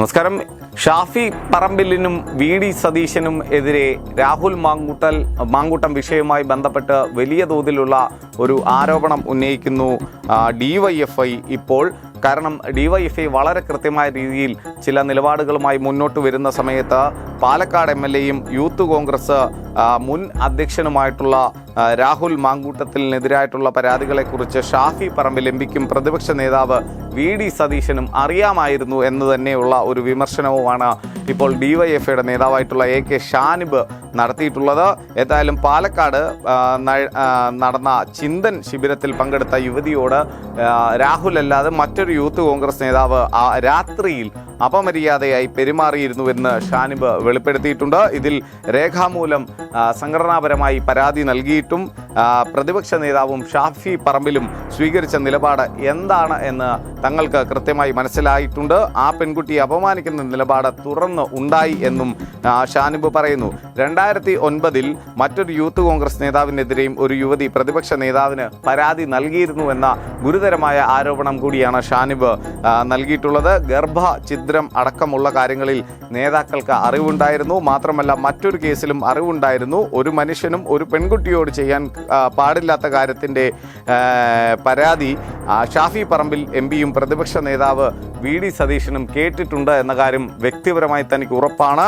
നമസ്കാരം. Shafi പറമ്പിലിനും V D സതീശനും എതിരെ രാഹുൽ മാങ്കൂട്ടൽ മാങ്കൂട്ടം വിഷയവുമായി ബന്ധപ്പെട്ട് വലിയ തോതിലുള്ള ഒരു ആരോപണം ഉന്നയിക്കുന്നു. ഡിവൈഎഫ്ഐ ഇപ്പോൾ. കാരണം ഡിവൈഎഫ്ഐ വളരെ കൃത്യമായ രീതിയിൽ ചില നിലപാടുകളുമായി മുന്നോട്ട് വരുന്ന സമയത്ത് പാലക്കാട് എം എൽ എയും യൂത്ത് കോൺഗ്രസ് മുൻ അധ്യക്ഷനുമായിട്ടുള്ള രാഹുൽ മാങ്കൂട്ടത്തിനെതിരായിട്ടുള്ള പരാതികളെക്കുറിച്ച് ഷാഫി പറമ്പിൽ എം പിക്കും പ്രതിപക്ഷ നേതാവ് വി ഡി സതീശനും അറിയാമായിരുന്നു എന്ന് തന്നെയുള്ള ഒരു വിമർശനവുമാണ് ഇപ്പോൾ ഡിവൈഎഫ്ഐയുടെ നേതാവായിട്ടുള്ള എ കെ ഷാനിബ് നടത്തിയിട്ടുള്ളത്. ഏതായാലും പാലക്കാട് നടന്ന ചിന്തൻ ശിബിരത്തിൽ പങ്കെടുത്ത യുവതിയോട് രാഹുൽ അല്ലാതെ മറ്റൊരു യൂത്ത് കോൺഗ്രസ് നേതാവ് രാത്രിയിൽ അപമര്യാദയായി പെരുമാറിയിരുന്നുവെന്ന് ഷാനിബ് വെളിപ്പെടുത്തിയിട്ടുണ്ട്. ഇതിൽ രേഖാമൂലം സംഘടനാപരമായി പരാതി നൽകിയിട്ടും പ്രതിപക്ഷ നേതാവും ഷാഫി പറമ്പിലും സ്വീകരിച്ച നിലപാട് എന്താണ് എന്ന് തങ്ങൾക്ക് കൃത്യമായി മനസ്സിലായിട്ടുണ്ട്. ആ പെൺകുട്ടിയെ അപമാനിക്കുന്ന നിലപാട് തുറന്ന് ഉണ്ടായി എന്നും ഷാനിബ് പറയുന്നു. രണ്ടായിരത്തി ഒൻപതിൽ മറ്റൊരു യൂത്ത് കോൺഗ്രസ് നേതാവിനെതിരെയും ഒരു യുവതി പ്രതിപക്ഷ നേതാവിന് പരാതി നൽകിയിരുന്നുവെന്ന ഗുരുതരമായ ആരോപണം കൂടിയാണ് ഷാനിബ് നൽകിയിട്ടുള്ളത്. ഗർഭ ഛിദ്രം അടക്കമുള്ള കാര്യങ്ങളിൽ നേതാക്കൾക്ക് അറിവുണ്ടായിരുന്നു. മാത്രമല്ല മറ്റൊരു കേസിലും അറിവുണ്ടായിരുന്നു. ഒരു മനുഷ്യനും ഒരു പെൺകുട്ടിയോട് ചെയ്യാൻ പാടില്ലാത്ത കാര്യത്തിന്റെ പരാതി ഷാഫി പറമ്പിൽ എം പിയും പ്രതിപക്ഷ നേതാവ് വി ഡി സതീശനും കേട്ടിട്ടുണ്ട് എന്ന കാര്യം വ്യക്തിപരമായി തനിക്ക് ഉറപ്പാണ്.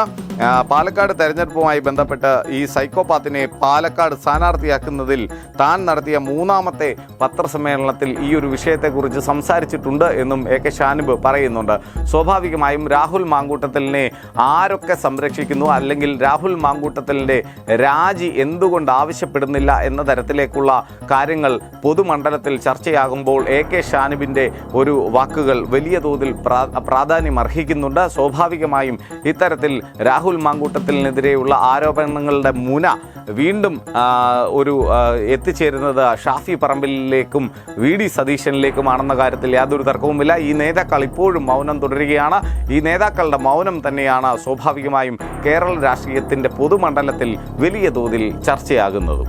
പാലക്കാട് തെരഞ്ഞെടുപ്പുമായി ബന്ധപ്പെട്ട് ഈ സൈക്കോപാത്തിനെ പാലക്കാട് സ്ഥാനാർത്ഥിയാക്കുന്നതിൽ താൻ നടത്തിയ മൂന്നാമത്തെ പത്രസമ്മേളനത്തിൽ ഈ ഒരു വിഷയത്തെക്കുറിച്ച് സംസാരിച്ചിട്ടുണ്ട് എന്നും എ കെ ഷാനിബ് പറയുന്നുണ്ട്. സ്വാഭാവികമായും രാഹുൽ മാങ്കൂട്ടത്തലിനെ ആരൊക്കെ സംരക്ഷിക്കുന്നു? അല്ലെങ്കിൽ രാഹുൽ മാങ്കൂട്ടത്തലിന്റെ രാജി എന്തുകൊണ്ട് ആവശ്യപ്പെടുന്നില്ല എന്ന തരത്തിലേക്കുള്ള കാര്യങ്ങൾ പൊതുമണ്ഡലത്തിൽ ചർച്ചയാകുമ്പോൾ എ കെ ഷാനിബിന്റെ ഒരു വാക്കുകൾ വലിയ തോതിൽ പ്രാധാന്യം അർഹിക്കുന്നുണ്ട് സ്വാഭാവികമായും ഇത്തരത്തിൽ രാഹുൽ മാങ്കൂട്ടത്തിനെതിരെയുള്ള ആരോപണങ്ങളുടെ മുന വീണ്ടും ഒരു എത്തിച്ചേരുന്നത് ഷാഫി പറമ്പിലേക്കും വി ഡി സതീശനിലേക്കുമാണെന്ന കാര്യത്തിൽ യാതൊരു തർക്കവുമില്ല. ഈ നേതാക്കൾ ഇപ്പോഴും മൗനം തുടരുകയാണ്. ഈ നേതാക്കളുടെ മൗനം തന്നെയാണ് സ്വാഭാവികമായും കേരള രാഷ്ട്രീയത്തിന്റെ പൊതുമണ്ഡലത്തിൽ വലിയ തോതിൽ ചർച്ചയാകുന്നതും.